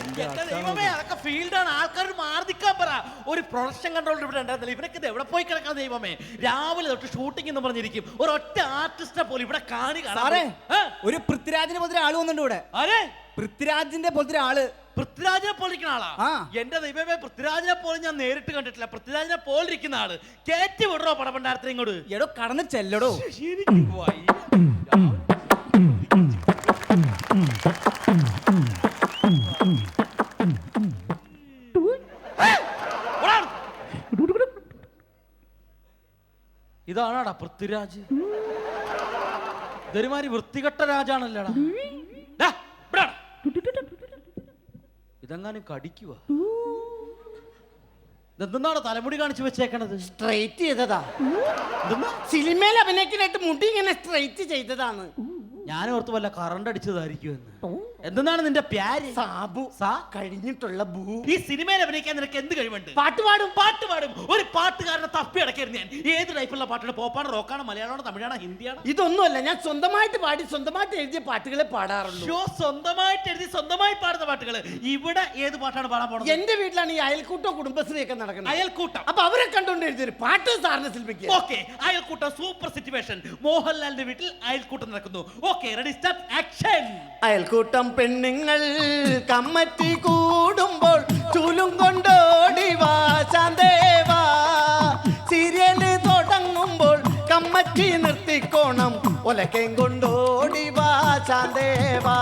എന്റെ ദൈവമേ അതൊക്കെ ഫീൽഡാണ്. ആൾക്കാർ മാറി നിൽക്കാൻ പറ. ഒരു പ്രൊഡക്ഷൻ കൺട്രോൾ ഇവിടെ ഉണ്ടായിരുന്നില്ല. ഇവരൊക്കെ ഇത് എവിടെ പോയി കിടക്കാൻ ദൈവമേ? രാവിലെ തൊട്ട് ഷൂട്ടിംഗ് എന്ന് പറഞ്ഞിരിക്കും. ഒരു ഒറ്റ ആർട്ടിസ്റ്റിനെ പോലും ഇവിടെ കാണി സാറേ ഒരു പൃഥ്വിരാജിനെ പോലത്തെ ആൾ വന്നിട്ടുണ്ട് ഇവിടെ. ആരെ? പൃഥ്വിരാജിന്റെ പോലത്തെ ആൾ പൃഥ്വിരാജിനെ പോലിരിക്കുന്ന ആളാ? ആ. എന്റെ ദൈവമേ പൃഥ്വിരാജിനെ പോലും ഞാൻ നേരിട്ട് കണ്ടിട്ടില്ല. പൃഥ്വിരാജിനെ പോലിരിക്കുന്ന ആൾ. കേറ്റി വിടറോ പടപണ്ടാരത്തിന് ഇങ്ങോട്ട്. എടോ കടന്ന് ചെല്ലടോ. എനിക്ക് വയ്യ. ഏയ്! ഇതാണാടാ പൃഥ്വിരാജ്. ഇതൊരുമാതിരി വൃത്തികെട്ട രാജാണല്ലേടാ. ഇതെങ്ങാനും കടിക്കുക ഇതെന്താണ് തലമുടി കാണിച്ചു വെച്ചേക്കണത്? സ്ട്രൈറ്റ് ചെയ്തതാ. സിനിമയിൽ അഭിനയിക്കാനായിട്ട് മുടി ഇങ്ങനെ സ്ട്രൈറ്റ് ചെയ്തതാണ് ഞാൻ ഓർത്ത് വല്ല കറണ്ട് അടിച്ചതായിരിക്കുമെന്ന്. എന്തെന്നാണ് നിന്റെ പ്യാര്? സാബു സാ? കഴിഞ്ഞിട്ടുള്ള ഭൂ ഈ സിനിമയിൽ അഭിനയിക്കാൻ നിനക്ക് എന്ത് കഴിവുണ്ട്? പാട്ട് പാടും. പാട്ട് പാടും. ഒരു പാട്ടുകാരനെ തപ്പി അടക്കരുത് ഞാൻ. ഏത് ടൈപ്പുള്ള പാട്ടാണ്? പോപ്പാണ് റോക്കാണ് മലയാളമാണോ തമിഴാണോ ഹിന്ദിയാണോ? ഇതൊന്നുമല്ല ഞാൻ സ്വന്തമായിട്ട് പാടി സ്വന്തമായിട്ട് എഴുതിയ പാട്ടുകളെ പാടാറുള്ളൂ. ഷോ സ്വന്തമായിട്ട് എഴുതി സ്വന്തമായി പാടുന്ന പാട്ടുകൾ ഇവിടെ ഏത് പാട്ടാണ് പാടാൻ പോകുന്നത് എന്റെ വീട്ടിലാണ് ഈ അയൽക്കൂട്ടം കുടുംബശ്രീ ഒക്കെ നടക്കുന്നത്. അയൽക്കൂട്ടം. അപ്പൊ അവരെ കണ്ടുകൊണ്ട് എഴുതിയൊരു പാട്ട് സാറിനെ ശില്പിക്കുക. ഓക്കെ അയൽക്കൂട്ടം സൂപ്പർ സിറ്റുവേഷൻ. മോഹൻലാലിന്റെ വീട്ടിൽ അയൽക്കൂട്ടം നടക്കുന്നു. ഓക്കെ റെഡി സ്റ്റാർട്ട് ആക്ഷൻ അയൽക്കൂട്ടം പെണ്ണുങ്ങൾ കമ്മറ്റി കൂടുമ്പോൾ ചുലും കൊണ്ടോടി വാശാന്തേവാ സീരിയൽ തുടങ്ങുമ്പോൾ കമ്മറ്റി നിർത്തിക്കോണം ഒലക്കയും കൊണ്ടോടി വാശാന്തേവാ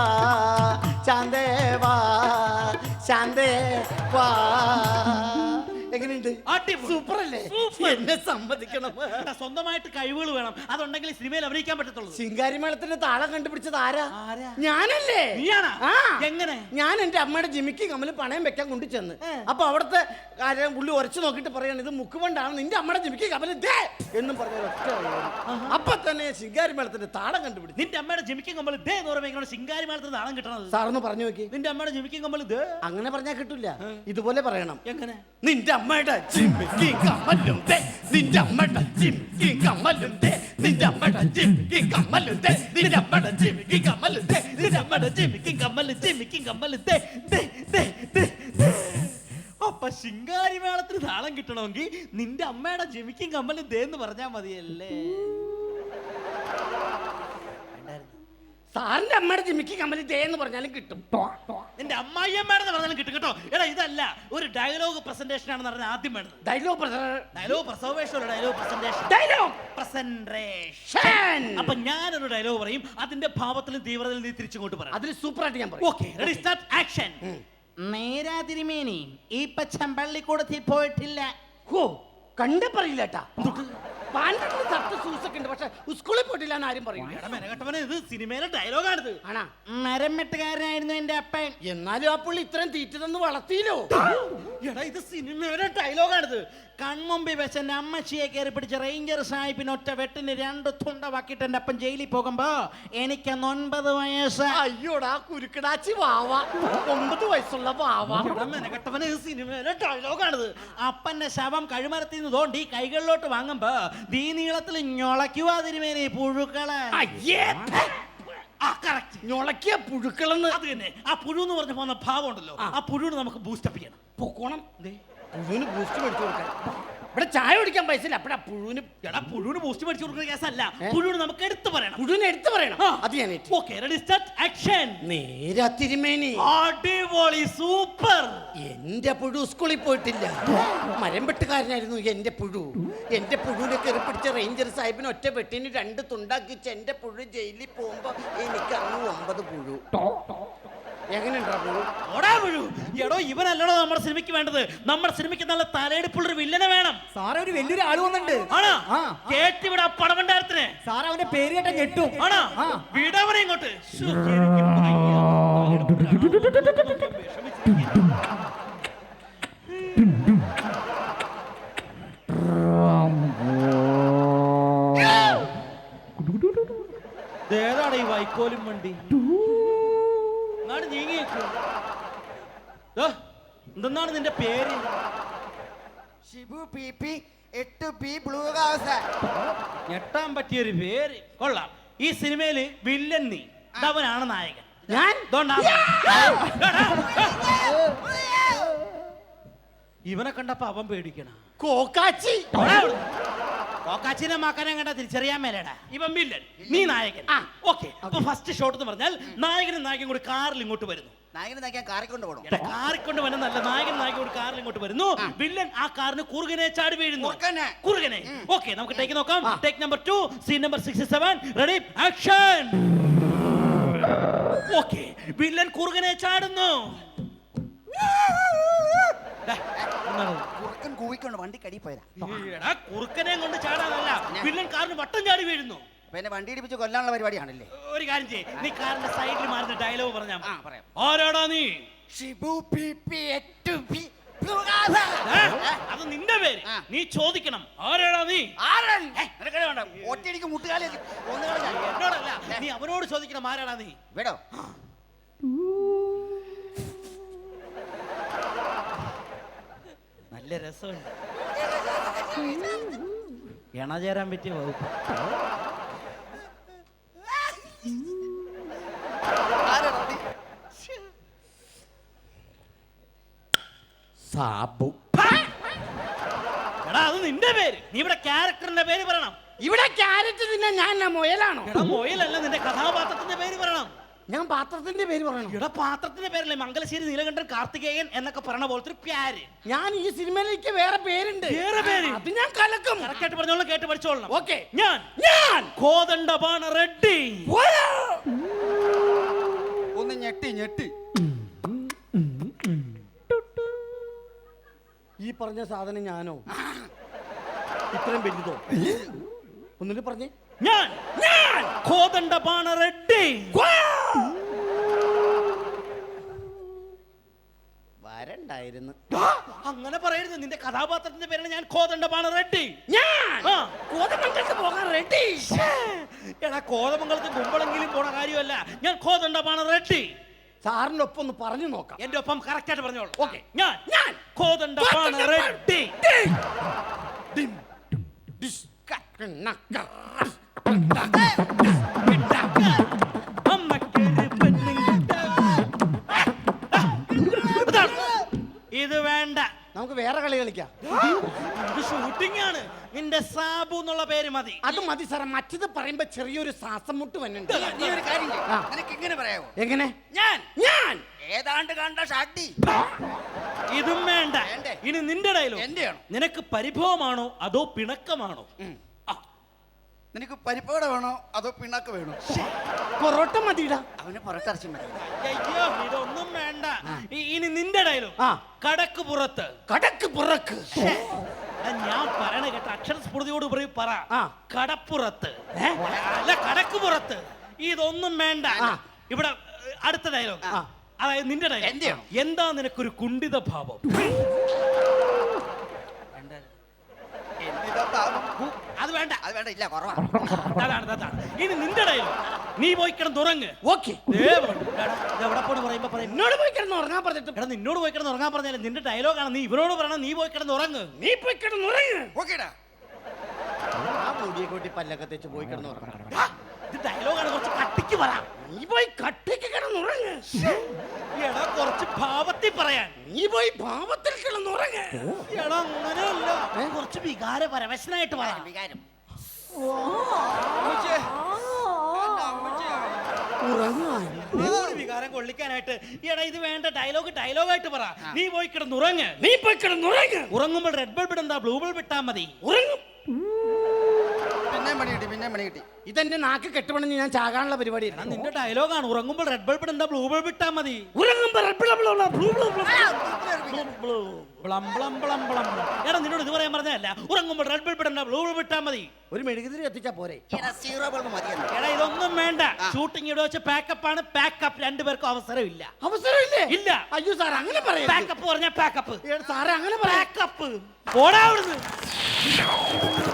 ശാന്തേവാ ശാന്തേവാ. എങ്ങനെയുണ്ട്. സൂപ്പർ. അല്ലേ എന്നെ സമ്മതിക്കണം. സ്വന്തമായിട്ട് കഴിവുകൾ വേണം. അതുണ്ടെങ്കിൽ സിനിമയിൽ അഭിനയിക്കാൻ പറ്റത്തുള്ളൂ. ശിങ്കാരിമേളത്തിന്റെ താളം കണ്ടുപിടിച്ചത് ആരാ? ഞാനല്ലേ? നീയാണാ? എങ്ങനെ? ഞാൻ എന്റെ അമ്മയുടെ ജിമിക്ക് കമ്മൽ പണയം വെക്കാൻ കൊണ്ടു ചെന്ന്. അപ്പൊ അവിടുത്തെ കാര്യം പുള്ളി ഉരച്ചു നോക്കിട്ട് പറയാണ് ഇത് മുക്കുകൊണ്ടാണ് നിന്റെ അമ്മയുടെ ജിമിക്ക് കമ്മൽ ദേ! എന്നും പറഞ്ഞ ഒറ്റ. അപ്പൊ തന്നെ ശിങ്കാരി മേളത്തിന്റെ താളം കണ്ടുപിടിച്ചു. നിന്റെ അമ്മയുടെ ജിമിക്ക് കമ്മൽ ദേ എന്ന് പറയുമ്പോൾ ശിങ്കാരി മേളത്തിന് താളം കിട്ടണത്? സാറൊന്ന് പറഞ്ഞു നോക്കി. നിന്റെ അമ്മയുടെ ജിമിക്ക് കമ്മൽ ദേ. അങ്ങനെ പറഞ്ഞാൽ കിട്ടില്ല ഇതുപോലെ പറയണം. എങ്ങനെ? നിന്റെ അമ്മയുടെ ജിമ്മിക്ക് കമ്മലും തേ നിന്റെ അമ്മയുടെ ജിമ്മിക്ക് കമ്മലും തേ നിന്റെ അമ്മയുടെ ജിമ്മിക്ക് കമ്മലും തേ നിന്റെ അമ്മയുടെ ജിമ്മിക്ക് കമ്മലും തേ നിന്റെ അമ്മയുടെ ജിമ്മിക്ക് കമ്മലും ജിമ്മിക്ക് കമ്മലും ദേ. അപ്പൊ ശിങ്കാരി മേളത്തിന് താളം കിട്ടണമെങ്കിൽ നിന്റെ അമ്മയുടെ ജിമിക്കും കമ്മലും തേ എന്ന് പറഞ്ഞാൽ മതിയല്ലേ? സാറിന്റെ അമ്മയുടെ ജിമിക്ക് കമ്പനി ദേ എന്ന് പറഞ്ഞാലും കിട്ടും. നിന്റെ അമ്മായിയമ്മയുടെ പറഞ്ഞാലും കിട്ടും കേട്ടോ. എടാ ഇതല്ല ഒരു ഡയലോഗ് പ്രസന്റേഷൻ ആണെന്ന് പറഞ്ഞാൽ ആദ്യം വേണ്ടത്. Dialogue dialogue presentation dialogue presentation dialogue presentation അപ്പൊ ഞാനൊരു ഡയലോഗ് പറയും അതിന്റെ ഭാവത്തിലും തീവ്രതയിലും നീ തിരിച്ചിങ്ങോട്ട് പറയാം അതിൽ സൂപ്പറായിട്ട് ഞാൻ പറയും. ഓക്കെ റെഡി സ്റ്റാർട്ട് ആക്ഷൻ നേരാ തിരുമേനി ഈ പച്ചമ്പള്ളിക്കൂടത്തിൽ പോയിട്ടില്ല. ഹോ കണ്ടേ പറയില്ല കേട്ടാ പാൻപെട്ടിന് തട്ട് സൂസൊക്കെ ഉണ്ട് പക്ഷെ സ്കൂളിൽ പോയിട്ടില്ല എന്ന് ആരും പറയും മെനകെട്ടവനെ ഇത് സിനിമയിലെ ഡയലോഗാണിത് ആണാ? മരം വെട്ടുകാരനായിരുന്നു എന്റെ അപ്പൻ. എന്നാലും ആ പുള്ളി ഇത്രയും തീറ്റ തന്ന് വളർത്തിയില്ലോ? എടാ ഇത് സിനിമയുടെ ഡയലോഗാണിത് കൺമുമ്പിൽ വെച്ച എന്റെ അമ്മച്ചിയെ കയറി പിടിച്ച റേഞ്ചർ സാഹിബിന് ഒറ്റ വെട്ടിന് രണ്ട് തുണ്ടവാക്കിയിട്ട് എന്റെ അപ്പൻ ജയിലിൽ പോകുമ്പോ എനിക്ക് അന്ന് ഒൻപത് വയസ്സ്. അയ്യോടാ കുരുക്കടാച്ചി വാവ. ഒമ്പത് വയസ്സുള്ള വാവ. എടാ സിനിമയിലെ ഡയലോഗാണിത് അപ്പന്റെ ശവം കഴുമരത്തിൽ നിന്ന് തോണ്ടി കൈകളിലോട്ട് വാങ്ങുമ്പോ ദീ നീളത്തിൽ ഞൊളയ്ക്കുവാ തിരുമേനി പുഴുക്കളെ. അയ്യേ ആ കറക്റ്റ് ഞൊളക്കിയ പുഴുക്കളെന്ന്. അത് തന്നെ. ആ പുഴു എന്ന് പറഞ്ഞ പോകുന്ന ഭാവം ഉണ്ടല്ലോ. ആ. പുഴുവിന് നമുക്ക് ബൂസ്റ്റപ്പ് ചെയ്യണം. പൊക്കോണം. പുഴുവിന് ബൂസ്റ്റ് മേടിച്ചു കൊടുക്കാൻ. ഇവിടെ ചായ കുടിക്കാൻ പൈസ ഇല്ല. അപ്പഴാ പുഴുവിന് എടാ പുഴുവിന് ബൂസ്റ്റ് മേടിച്ചു കൊടുക്കുന്ന കേസല്ല? പുഴുവിന് നമുക്ക് എടുത്തു പറയണം. പുഴുവിനെ എടുത്തു പറയണം. അത് ഞാൻ ഏറ്റു. ഓക്കെ റെഡി സ്റ്റാർട്ട് ആക്ഷൻ നേരാ തിരുമേനി. അടിപൊളി സൂപ്പർ എന്റെ പുഴു സ്കൂളിൽ പോയിട്ടില്ല. മരം വെട്ടുകാരനായിരുന്നു എന്റെ പുഴു. എന്റെ പുഴുവിനെ കയറി പിടിച്ച റേഞ്ചർ സാഹിബിന് ഒറ്റ വെട്ടിന് രണ്ട് തുണ്ടാക്കിച്ച് എന്റെ പുഴു ജയിലിൽ പോകുമ്പോ എനിക്ക് അന്ന് ഒമ്പത് പുഴു. എടോ ഇവനല്ലടോ നമ്മുടെ സിനിമയ്ക്ക് വേണ്ടത്. നമ്മുടെ സിനിമയ്ക്ക് നല്ല തലയെടുപ്പുള്ള ഒരു വില്ലനെ വേണം. സാറേ ഒരു വലിയൊരു ആൾ വന്നിട്ടുണ്ട്. ആണോ? ആ കേട്ടിവിടെ പടവണ്ടാരത്തിന്. സാർ അവന്റെ പേര് കേട്ട ഞെട്ടും. ആണോ? വിടവനെ ഇങ്ങോട്ട്. ഏതാണ് ഈ വൈക്കോലും വണ്ടി? ഇങ്ങനെ നീങ്ങി എന്താണ് നിന്റെ പേര്? ഷിബു പി പി എട്ട് പി ബ്ലൂ ഹൗസ് ഞെട്ടാൻ പറ്റിയൊരു പേര്. കൊള്ളാം. ഈ സിനിമയിൽ വില്ലൻ നീ. അവനാണ് നായകൻ. ഞാൻ? ഇവനെ കണ്ടപ്പോ അവൻ പേടിക്കണ. കോക്കാച്ചി! കോക്കാച്ചിനെ മാക്കാനെ കണ്ട തിരിച്ചറിയാൻ മേലേടാ. ഇവൻ വില്ലൻ. നീ നായകൻ. ആ. ഓക്കെ. അപ്പൊ ഫസ്റ്റ് ഷോട്ട് എന്ന് പറഞ്ഞാൽ നായകനും നായകൻ കൂടി കാറിൽ ഇങ്ങോട്ട് വരുന്നു. നായകനെ നയിക്കാൻ കാറി കൊണ്ട് പോകണം എടാ, കാറിൽ കൊണ്ട് വന്ന നല്ല നായകൻ നായകൻ കൂടി കാറിൽ ഇങ്ങോട്ട് വരുന്നു. വില്ലൻ ആ കാറിന് കുറുകനെ ചാടി വീഴുന്നു. കുറുക്കനെ. കുറുകനെ. ഓക്കെ നമുക്ക് ടേക്ക് നോക്കാം. Take number two scene number sixty seven ready action okay villain കുറുകനെ ചാടുന്നു. ദാ. കുറുക്കൻ കൂവിക്കൊണ്ട് വണ്ടി കടി പോയതാ എടാ, കുറുക്കനെ കൊണ്ട് ചാടാനല്ല. വില്ലൻ കാറിന് വട്ടം ചാടി വീഴുന്നു. പിന്നെ വണ്ടി ഇടിപ്പിച്ച് കൊല്ലാനുള്ള പരിപാടിയാണല്ലേ? ഒരു കാര്യം ചെയ്യ്. നീ കാറിന്റെ സൈഡിൽ മാറുന്ന ഡയലോഗ് പറഞ്ഞാ ആ. പറയാം. ആരാടാ നീ? ഷിബു പി പി എട്ട് പി ഏ? അത് നിന്റെ പേര്. ആ. നീ ചോദിക്കണം. ആരാടാ നീ? വേണ്ട. ഒറ്റയടിക്ക് മുട്ടുകാലി ഒന്നുകളെ എന്നോടല്ല. നീ അവനോട് ചോദിക്കണം ആരാടാ നീ? വേടോ. നല്ല രസമുണ്ട്. ഇണചേരാൻ പറ്റിയ വകുപ്പ്. സാബു. എടാ അത് നിന്റെ പേര്. നീ ഇവിടെ ക്യാരക്ടറിന്റെ പേര് പറയണം. ഇവിടെ ക്യാരറ്റ് തിന്നെ ഞാൻ മൊയലാണോ മുയലാണോ? എടാ മൊയിലല്ല നിന്റെ കഥാപാത്രത്തിന്റെ പേര് പറയണം. ഞാൻ പാത്രത്തിന്റെ പേര് പറയണം. ഇവിടെ പാത്രത്തിന്റെ പേരല്ലേ? മംഗലശ്ശേരി നീലകണ്ഠൻ കാർത്തികേയൻ എന്നൊക്കെ പറയണ പോലത്തെ ഒരു പ്യാര്. ഞാൻ ഈ സിനിമയിലേക്ക് വേറെ പേരുണ്ട്. വേറെ പേര്? അത് ഞാൻ കലക്കും. കറക്റ്റായിട്ട് പറഞ്ഞോളാം കേട്ട് പഠിച്ചോളണം. ഓക്കെ. ഞാൻ. ഞാൻ. കോദണ്ഡപാണ റെഡ്ഡി? ഒന്ന് ഞെട്ടി ഞെട്ടി. ഈ പറഞ്ഞ സാധനം ഞാനോ? ഇത്രയും വലുതോ? ഒന്നിട്ട് പറഞ്ഞേ ഞാൻ. ഞാൻ. കോദണ്ഡപാണ റെഡ്ഡി. വരണ്ടായിരുന്നു ആ, അങ്ങനെ പറയരുത്. നിന്റെ കഥാപാത്രത്തിന്റെ പേരാണ് ഞാൻ കോതണ്ടമാണ് റെഡ്ഡി. ഞാൻ. കോതമംഗലത്ത് പോകാൻ റെഡി എടാ കോതമംഗലത്ത് കുമ്പളെങ്കിലും പോണ കാര്യമല്ല. ഞാൻ കോതണ്ടമാണ് റെഡ്ഡി. സാറിന്റെ ഒപ്പം ഒന്ന് പറഞ്ഞു നോക്കാം. എന്റെ ഒപ്പം കറക്റ്റ് ആയിട്ട് പറഞ്ഞോളൂ. ഓക്കെ. ഞാൻ ഞാൻ കോതണ്ടമാണ് റെഡ്ഡി. അമ്മക്കൊരു ഇത് വേണ്ട. നമുക്ക് വേറെ കളി കളിക്കാം. ഇത് ഷൂട്ടിംഗ് ആണ്. നിന്റെ സാബു എന്നുള്ള പേര് മതി. അത് മതി സാറേ. മറ്റത് പറയുമ്പോ ചെറിയൊരു ശ്വാസം മുട്ട് വന്നുണ്ട് നീ ഒരു കാര്യം ചെയ്യ്. ആ. നിനക്ക് ഇങ്ങനെ പറയാമോ എങ്ങനെ? ഞാൻ. ഞാൻ. ഏതാണ്ട് കണ്ട ഷാട്ടി ഇതും വേണ്ട. വേണ്ടേ? ഇനി നിന്റെ ഡയലോഗ് എന്റെയാണോ? നിനക്ക് പരിഭവമാണോ? അതോ പിണക്കമാണോ? നിനക്ക് പരിപ്പട വേണോ? അതോ പിണ്ണാക്ക് വേണോ? പൊറോട്ട മതിടാ. അവന് പുറത്തിറച്ചി മതി അയ്യോ ഇതൊന്നും വേണ്ട. ഇനി നിന്റെ ഡയലോഗ്. ആ. കടക്ക് പുറത്ത്. കടക്ക് പുറക്ക്. ഞാൻ പറയണ കേട്ട അക്ഷരസ്ഫുടതയോട് പറയും പറ. കടപ്പുറത്ത്. അല്ല കടക്ക് പുറത്ത്. ഇതൊന്നും വേണ്ട. ഇവിടെ അടുത്ത ഡയലോഗ്. അതായത് നിന്റെ ഡയലോഗ്? എന്താ നിനക്കൊരു കുണ്ടിത ഭാവം എന്തിതാ പാവം? ഹു, അത് വേണ്ട അത് വേണ്ട ഇല്ല കുറവാ. അതാണ് അതാണ് ഇനി നിന്റെ നീ പോയി കിടന്നുറങ്ങ് ഓക്കെ. ദേ പോണ്. എടാ, എവിടെ പോണ് പറയുമ്പോ പറയും എന്നോട് പോയി കിടന്ന് ഉറങ്ങാൻ പറഞ്ഞിട്ട്. എടാ നിന്നോട് പോയി കിടന്ന് ഉറങ്ങാൻ പറഞ്ഞാലും നിന്റെ ഡയലോഗാണ് നീ ഇവരോട് പറയണം നീ പോയി കിടന്ന് ഉറങ്ങ്. നീ പോയി കിടന്ന് ഉറങ്ങ്. ഓക്കേടാ. ആ മുടിയെ കൂട്ടി പല്ലൊക്കെ തെച്ച് പോയി കിടന്ന് ഉറങ്ങണം ഇത് ഡയലോഗാണ് കുറച്ച് കട്ടിക്ക് പറ. നീ പോയി കട്ടിക്ക് കിടന്ന് ഉറങ്ങ്. എടാ കുറച്ച് ഭാവത്തിൽ പറയാൻ. നീ പോയി ഭാവത്തിൽ കിടന്ന് ഉറങ്ങ്. എടാ അങ്ങനെയല്ല. കുറച്ച് വികാര പരവശനായിട്ട് പറയാം വികാരം. വികാരം കൊള്ളിക്കാനായിട്ട്. എടാ ഇത് വേണ്ട ഡയലോഗ് ഡയലോഗായിട്ട് പറ. നീ പോയി കിടന്ന് ഉറങ്ങ് നീ പോയി കിടന്ന് ഉറങ്ങ് ഉറങ്ങുമ്പോൾ റെഡ് ബൾബ് ഇടണ്ട ബ്ലൂ ബൾബ് ഇട്ടാ മതി. ഉറങ്ങും. പിന്നെ പണി കിട്ടി പിന്നെയും പണി കിട്ടി. ഇതെന്റെ നാക്ക് കെട്ടുപണിഞ്ഞ് ഞാൻ ചാകാനുള്ള പരിപാടി എടാ നിന്റെ ഡയലോഗാണ് ഉറങ്ങുമ്പോൾ റെഡ് ബൾബ് ഇടണ്ട ബ്ലൂ ബൾബ് ഇട്ടാ മതി. ഉറങ്ങുമ്പോ റെഡ് ബ്ലം ബ്ലം ബ്ലം. എടാ നിന്നോട് ഇത് പറയാൻ പറഞ്ഞതല്ല. ഉറങ്ങുമ്പോൾ റെഡ് ബൾബ് ഇടണ്ട ബ്ലൂ ബൾബ് ഇട്ടാ മതി. ഒരു മെഴുകുതിരി എത്തിച്ചാ പോരെ. എടാ സീറോ ബൾബ് എടാ ഇതൊന്നും വേണ്ട. ഷൂട്ടിംഗ് ഇവിടെ വെച്ച് പാക്കപ്പ് ആണ്. പാക്കപ്പ് രണ്ടുപേർക്കും അവസരമില്ല. അവസരമില്ലേ? ഇല്ല. അയ്യോ സാർ അങ്ങനെ പറയാം പാക്കപ്പ് പറഞ്ഞ പാക്കപ്പ് സാറേ അങ്ങനെ പറയാം പാക്കപ്പ് പോടാ അവിടുന്ന്.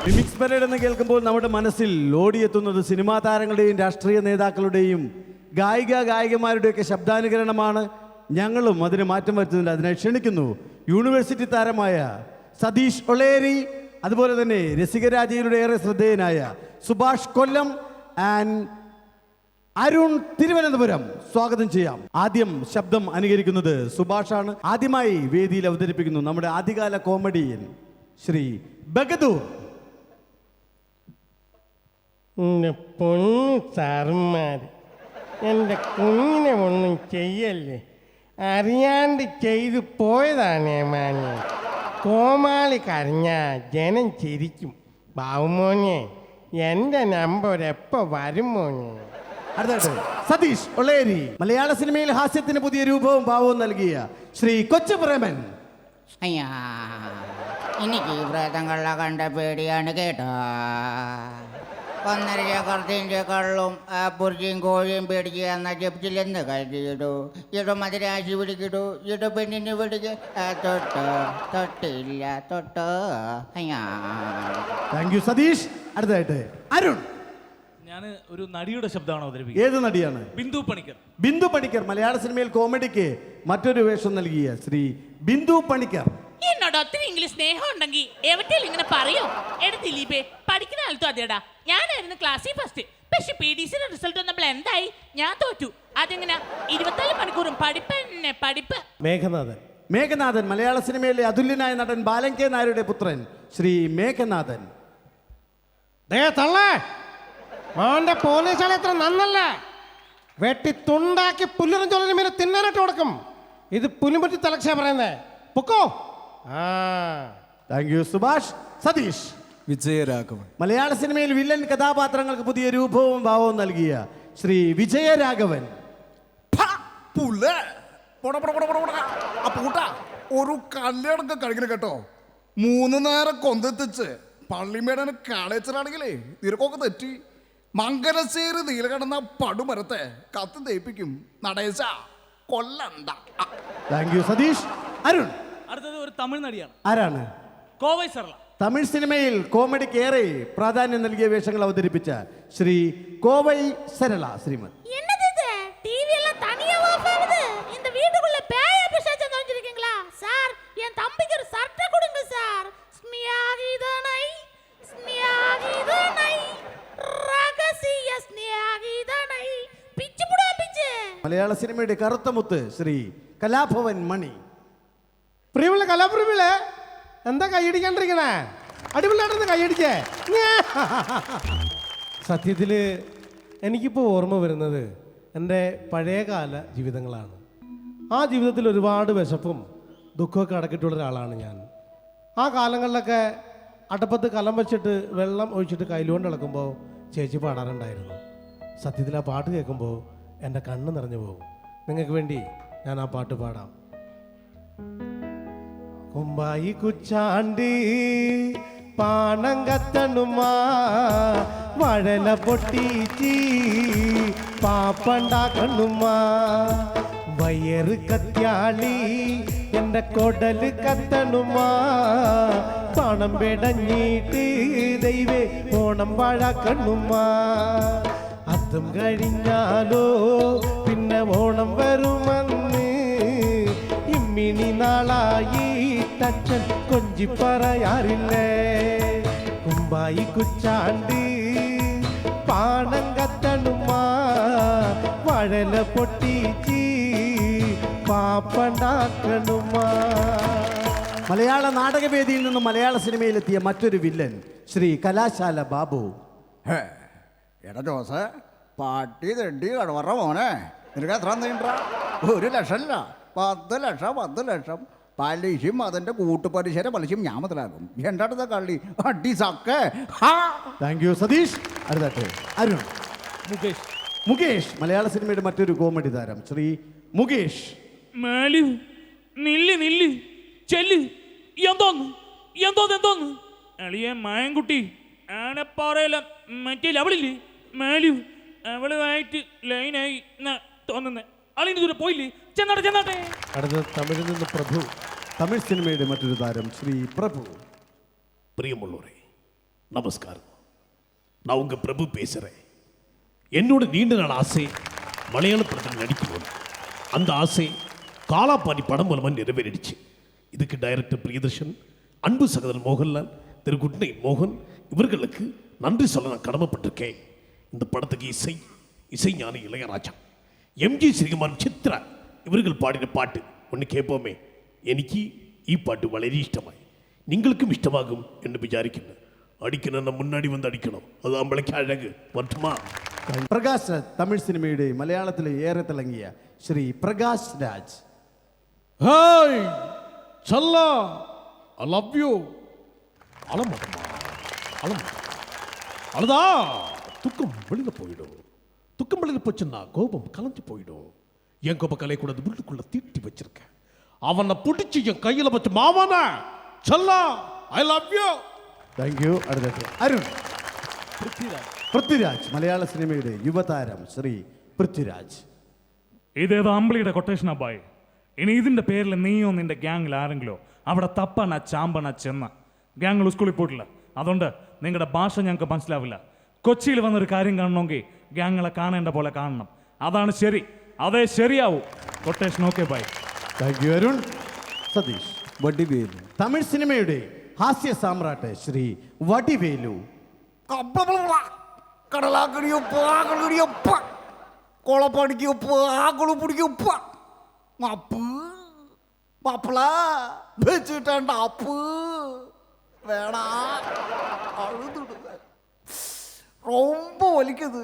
മിമിക്സ് പരേഡ് എന്ന് കേൾക്കുമ്പോൾ നമ്മുടെ മനസ്സിൽ ഓടിയെത്തുന്നത് സിനിമാ താരങ്ങളുടെയും രാഷ്ട്രീയ നേതാക്കളുടെയും ഗായിക ഗായികമാരുടെയൊക്കെ ശബ്ദാനുകരണമാണ്. ഞങ്ങളും അതിന് മാറ്റം വരുത്തുന്നുണ്ട്. അതിനെ ക്ഷണിക്കുന്നു യൂണിവേഴ്സിറ്റി താരമായ സതീഷ് ഒളേരി അതുപോലെ തന്നെ രസികരാജയിലൂടെ ഏറെ ശ്രദ്ധേയനായ സുഭാഷ് കൊല്ലം ആൻഡ് അരുൺ തിരുവനന്തപുരം. സ്വാഗതം ചെയ്യാം. ആദ്യം ശബ്ദം അനുകരിക്കുന്നത് സുഭാഷാണ്. ആദ്യമായി വേദിയിൽ അവതരിപ്പിക്കുന്നു നമ്മുടെ ആദ്യകാല കോമഡിയിൽ ശ്രീ ബഗദൂർ എന്റെ പൊന്നു സാറുമാർ എന്റെ കുഞ്ഞിനെ ഒന്നും ചെയ്യല്ലേ? അറിയാണ്ട് ചെയ്തു പോയതാണ് മാനെ കോമാളി കരഞ്ഞ ജനം ചിരിക്കും. ബാവുമോനെ എന്റെ നമ്പർ എപ്പോൾ വരും മോനെ? അടുത്തായിട്ട് സതീഷ് ഒളേരി മലയാള സിനിമയിൽ ഹാസ്യത്തിന് പുതിയ രൂപവും ഭാവവും നൽകിയ ശ്രീ കൊച്ചുപ്രേമൻ. അയ്യാ. എനിക്ക് ഈ പ്രേതങ്ങളെ കണ്ട പേടിയാണ് കേട്ടോ. ഒന്നര ചക്രത്തിന്റെ കള്ളും ആ പുറിച്ചിയും കോഴിയും പേടിച്ച് എന്ന ജപ്റ്റിലെന്ന് കരുതിയിടൂ ഇട. മധുരാശി പിടിക്കിടൂ ഇട പെണ്ണിന് പിടിക്ക് തൊട്ടോ തൊട്ട് തൊട്ടില്ല തൊട്ടോ താങ്ക് യു സതീഷ്. അടുത്തായിട്ട് അരുൺ. ഞാൻ ഒരു നടിയുടെ ശബ്ദമാണ് അവതരിപ്പിക്കുന്നത്. ഏത് നടിയാണ്? ബിന്ദു പണിക്കർ. ബിന്ദു പണിക്കർ മലയാള സിനിമയിൽ കോമഡിക്ക് മറ്റൊരു വേഷം നൽകിയ ശ്രീ ബിന്ദു പണിക്കർ. എന്നോട് ഒത്തിരി ഇംഗ്ലീഷ് സ്നേഹം ഉണ്ടെങ്കിൽ എവിടെയും ഇങ്ങനെ പറയോ? എടാ ദിലീപേ പഠിക്കുന്ന കാലത്തും അതേടാ. ഞാനായിരുന്നു ക്ലാസ്സിൽ ഫസ്റ്റ് പക്ഷെ പി ഡി സിയുടെ റിസൾട്ട് വന്നപ്പോൾ എന്തായി? ഞാൻ തോറ്റു. അതെങ്ങനെ? ഇരുപത്തിനാല് മണിക്കൂറും പഠിപ്പ് തന്നെ പഠിപ്പ്. മേഘനാഥൻ. മേഘനാഥൻ മലയാള സിനിമയിലെ അതുല്യനായ നടൻ ബാലൻ കെ നായരുടെ പുത്രൻ ശ്രീ മേഘനാഥൻ. ദേ തള്ളേ. മോന്റെ പോലീസ് എത്ര നന്നല്ല? വെട്ടി തുണ്ടാക്കി പുല്ലിനും ചൊല്ലിനും മീനെ തിന്നാനായിട്ട് കൊടുക്കും. ഇത് പുലിമുറ്റി തലക്ഷ പറയുന്നേ. പൊക്കോ. Thank you Subhash Satheesh Vijayaraghavan. മലയാള സിനിമയിൽ വില്ലൻ കഥാപാത്രങ്ങൾക്ക് പുതിയ രൂപവും ഭാവവും നൽകിയ ശ്രീ വിജയരാഘവൻ. പുള്ളേ. പോടാ പോടാ പോടാ പോടാ പോടാ. ആ പൂട്ടാ. ഒരു കല്യാണൊക്കെ കഴിക്കണം കേട്ടോ. മൂന്ന് നേരം കൊന്തെത്തിച്ച് പള്ളിമേടന് കാളേച്ചറാണെങ്കിലേ തിരക്കൊക്കെ തെറ്റി. മംഗലശ്ശേരി നീലകടന്ന പടുമരത്തെ കത്ത് തേപ്പിക്കും നടേശ. കൊല്ലണ്ട. Thank you Satheesh Arun. അടുത്തത് ഒരു തമിഴ് നടിയാണ്. ആരാണ്? കോവൈ സർള തമിഴ് സിനിമയിൽ കോമഡിക്ക് ഏറെ പ്രാധാന്യം നൽകിയ വേഷങ്ങൾ അവതരിപ്പിച്ച ശ്രീ കോവൈ സരള ശ്രീമത്. മലയാള സിനിമയുടെ കറുത്ത മുത്ത് ശ്രീ കലാഭവൻ മണി. പ്രിയമുള്ള കലാപ്രിയമുള്ള എന്താ കൈയടിക്കാണ്ടിരിക്കണേ? അടിപൊളിയായിട്ടൊന്ന് കൈയടിച്ചേ. സത്യത്തിൽ എനിക്കിപ്പോൾ ഓർമ്മ വരുന്നത് എന്റെ പഴയകാല ജീവിതങ്ങളാണ്. ആ ജീവിതത്തിൽ ഒരുപാട് വിശപ്പും ദുഃഖമൊക്കെ അടക്കിയിട്ടുള്ള ഒരാളാണ് ഞാൻ. ആ കാലങ്ങളിലൊക്കെ അടപ്പത്ത് കലം വെച്ചിട്ട് വെള്ളം ഒഴിച്ചിട്ട് കയ്യിലുകൊണ്ട് ഇളക്കുമ്പോൾ ചേച്ചി പാടാറുണ്ടായിരുന്നു. സത്യത്തിൽ ആ പാട്ട് കേൾക്കുമ്പോൾ എന്റെ കണ്ണ് നിറഞ്ഞു പോകും. നിങ്ങൾക്ക് വേണ്ടി ഞാൻ ആ പാട്ട് പാടാം. കുമ്പായി കുച്ചാണ്ടി പാണം കത്തണുമാ വഴല പൊട്ടിച്ചി പാപ്പണ്ടാക്കണുമാ. വയറ് കത്യാളി എന്റെ കൊടൽ കത്തണുമാ. പണം പിടഞ്ഞിട്ട് ദൈവേ ഓണം വാഴാക്കണുമാ അതും കഴിഞ്ഞാലോ പിന്നെ ഓണം വരുമെന്ന് ഇമ്മിണി നാളായി തച്ചൻ കൊഞ്ചി പറയാറില്ലേ? കുമ്പായി കുച്ചാണ്ടി പാണം കത്തണുമാ വഴല പൊട്ടിച്ചി പാപ്പണ്ടാക്കണുമാ. മലയാള നാടകവേദിയിൽ നിന്നും മലയാള സിനിമയിലെത്തിയ മറ്റൊരു വില്ലൻ ശ്രീ കലാശാല ബാബു. ഹേ, എടാ ജോസ് പാട്ടി തെണ്ടി കടവറ മോനെ. നിനക്ക് എത്ര നീണ്ട? ഒരു ലക്ഷമല്ല പത്ത് ലക്ഷം പത്ത് ലക്ഷം. പലിശയും അതിന്റെ കൂട്ടുപലിശയുടെ പലിശയും ഞാൻ മുതലാകും എന്റെ അടുത്ത കള്ളി? അടി സക്കെ ഹാ. Thank you Satheesh. അടുത്തായിട്ട് അരുൺ. മുകേഷ്. മുകേഷ് മലയാള സിനിമയുടെ മറ്റൊരു കോമഡി താരം ശ്രീ മുകേഷ്. മേലു നില്ല് നില്ല് ചെല്ല് എന്തോന്ന് എന്തോന്ന് എന്തോന്ന്? എളിയ മായൻകുട്ടി ആനപ്പാറയില മറ്റേ അവളില്ലേ മേലു അവളുമായിട്ട് ലൈനായി എന്നാ തോന്നുന്നേ. അളിന് ദൂരെ പോയില്ലേ? ചെന്നാട്ടെ ചെന്നാട്ടെ. അടുത്ത തമിഴിൽ നിന്ന് പ്രഭു. தமிழ் സിനിമയുടെ മറ്റൊരു താരം ശ്രീ പ്രഭു പ്രിയമുള്ളവരെ നമസ്കാരം நான் உங்கள் பிரபு பேசுகிறேன் என்னோட நீண்ட நாள் ஆசை மலையாள படத்தில் நடிக்கணும் அந்த ஆசை காலாப்பாடி படம் மூலமாக நிறைவேறிடுச்சு. இதுக்கு டைரக்டர் பிரியதர்ஷன் அன்பு சகோதரன் மோகன்லால் திரு குட்னை மோகன் இவர்களுக்கு நன்றி சொல்ல நான் கடமைப்பட்டிருக்கேன். இந்த படத்துக்கு இசை இசை ஞானி இளையராஜா. எம்ஜி ஸ்ரீகுமார் சித்ரா இவர்கள் பாடின பாட்டு ஒன்று கேட்போமே. എനിക്ക് ഈ പാട്ട് വളരെ ഇഷ്ടമായി നിങ്ങൾക്കും ഇഷ്ടമാകും എന്ന് വിചാരിക്കുന്നു അടിക്കണം മുന്നാടി വന്ന് അടിക്കണം അത് അമ്പളയ്ക്ക് അഴക് വർദ്ധമാ പ്രകാശ് രാജ് തമിഴ് സിനിമയുടെ മലയാളത്തിലെ ഏറെ തിളങ്ങിയ ശ്രീ പ്രകാശ് രാജ് ஹாய் சல்லா ஐ லவ் யூ அழமாட்டமா அழமாட்டமா அழுதா துக்கம் வெளியில் போயிடும் துக்கம் வெளியில் போச்சுன்னா கோபம் கலைஞ்சு போயிடும் என் கோப கலை கூட அந்த உள்ளுக்குள்ள தீட்டி வச்சிருக்கேன் அவனை பிடிச்சி என் கையில் வச்சு மாமானா சல்லா I love you thank you അടുത്തത് അരുൺ പൃഥ്വിരാജ് മലയാള സിനിമയുടെ യുവതാരം ശ്രീ പൃഥ്വിരാജ് ഇതേതോ അമ്പിളിയുടെ കൊട്ടേഷനാ ബായ് ഇനി ഇതിന്റെ പേരിൽ നീയോ നിന്റെ ഗ്യാങ്ങിൽ ആരെങ്കിലോ അവിടെ തപ്പണ ചാമ്പണ ചെന്ന ഗ്യാങ്ങൾ സ്കൂളിൽ പോയിട്ടില്ല അതുകൊണ്ട് നിങ്ങളുടെ ഭാഷ ഞങ്ങൾക്ക് മനസ്സിലാവില്ല കൊച്ചിയിൽ വന്നൊരു കാര്യം കാണണമെങ്കിൽ ഗ്യാങ്ങളെ കാണേണ്ട പോലെ കാണണം അതാണ് ശരി അതേ ശരിയാവൂ quotation okay bye thank you Arun Satheesh Vadivelu Tamil സിനിമയുടെ ഹാസ്യ സാമ്രാട്ട് ശ്രീ വടിവേലു കടലാക്കടി ഉപ്പ് ആകളടി ഉപ്പ് കൊളപ്പടിക്ക് ഉപ്പ് ആകളു പിടിക്ക് ഉപ്പ് അപ്പ് മാപ്പിള വെച്ചിട്ടണ്ട അപ്പ് വേടാ അഴുതുടുക ரொம்ப വലിക്കത്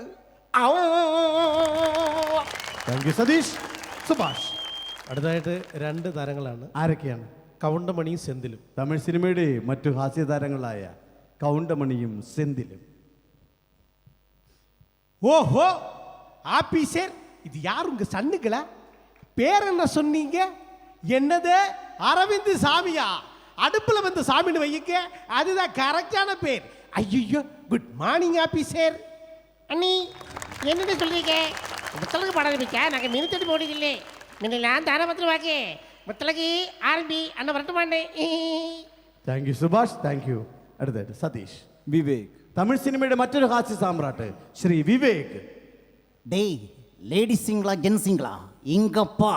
താങ്ക് യു സതീഷ് സുഭാഷ് അടുത്തതായിട്ട് രണ്ട് താരങ്ങളാണ് ആരൊക്കെയാണ് കൗണ്ടമണിയും സെന്തിലും തമിഴ് സിനിമയുടെ മറ്റു ഹാസ്യ താരങ്ങളായ കൗണ്ടമണിയും സെന്തിലും ஓஹோ ஆபீசர் இது யார் உங்க சன்னுங்களா பேர் என்ன சொன்னீங்க என்னது அரவிந்த் சாமியா அடுப்புல வந்து சாமின்னு வைக்க அதுதான் கரெக்டான பேர் ஐயோ குட் மார்னிங் ஆபீசர் அண்ணி என்னென்ன சொல்றீங்க முத்தலகு பாட ஆரம்பிச்சா நாங்கள் மினி தட்டி போடுதில்லை மின்னலாம் தானே பத்திரமாக்கே முத்தலகு ஆரம்பி அண்ணன் வரட்டுமாண்டே thank you Subhash thank you അടുത്തായിട്ട് സതീഷ് വിവേക് തമിഴ് സിനിമയുടെ മറ്റൊരു ഹാസ്യ സാമ്രാട്ട് ശ്രീ വിവേക് டேய் லேடிஸுங்களா ஜென்ஸுங்களா இங்கப்பா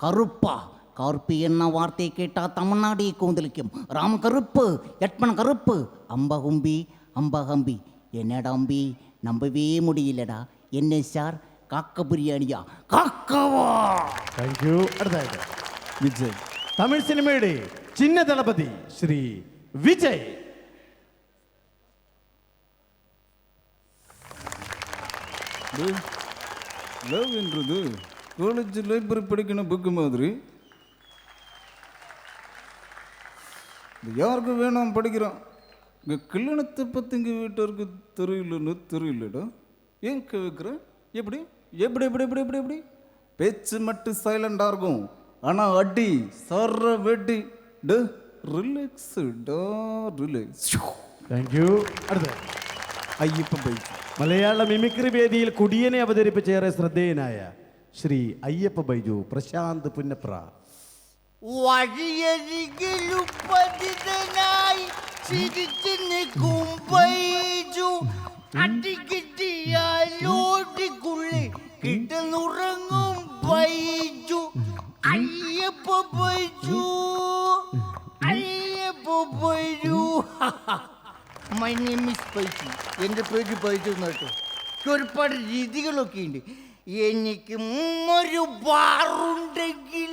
கருப்பா கருப்பு என்ன வார்த்தை கேட்டா தமிழ்நாடே கூந்தலிக்கும் ராம கருப்பு எட்மன் கருப்பு அம்பகும்பி அம்பகம்பி என்னடா அம்பி நம்பவே முடியலடா என்ன சார் காக்க பிரியாணியா காக்கவா താങ്ക് യു അടുത്തായിട്ട് വിജയ് തമിഴ് സിനിമയുടെ ചിന്ന ദളപതി ശ്രീ വിജയ് லவ் என்றது காலேஜ் லைப்ரரி படிக்கணும் புக்கு மாதிரி இது யாருக்கு வேணும் படிக்கிறான் இங்கே கல்யாணத்தை பற்றி எங்கள் வீட்டாருக்கு தெரியலன்னு தெரியலடா ஏன் கேட்குற எப்படி எப்படி எப்படி எப்படி எப்படி எப்படி பேச்சு மட்டும் சைலண்டாக இருக்கும் ஆனால் அடி சர்ற வெடி டு ரிலாக்ஸ் டா ரிலாக்ஸ் താങ്ക് യു അടുത്ത അയ്യപ്പൻ പൈസ മലയാള മിമിക്രി വേദിയിൽ കുടിയനെ അവതരിപ്പിച്ച ഏറെ ശ്രദ്ധേയനായ ശ്രീ അയ്യപ്പ ബൈജു പ്രശാന്ത് പുന്നപ്ര വഴിയരികിലും പതിതനായി ചിരിച്ചു നിൽക്കും ബൈജു അടികിട്ടിയാലോടിക്കുള്ളി കിടന്നുറങ്ങും ബൈജു അയ്യപ്പ ബൈജു അയ്യപ്പ പൈച്ചു എന്റെ പേര് പൈച്ചു എനിക്ക് ഒരുപാട് രീതികളൊക്കെ ഉണ്ട്. എനിക്ക് ഒരു ബാറുണ്ടെങ്കിൽ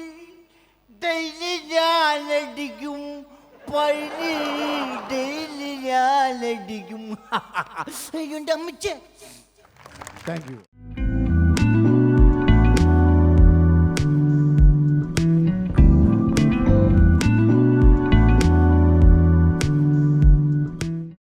ഡെയിലി ഞാനടിക്കും പഴി ഡെയിലി ഞാനടിക്കും അയ്യോ അമ്മച്ചേ. താങ്ക്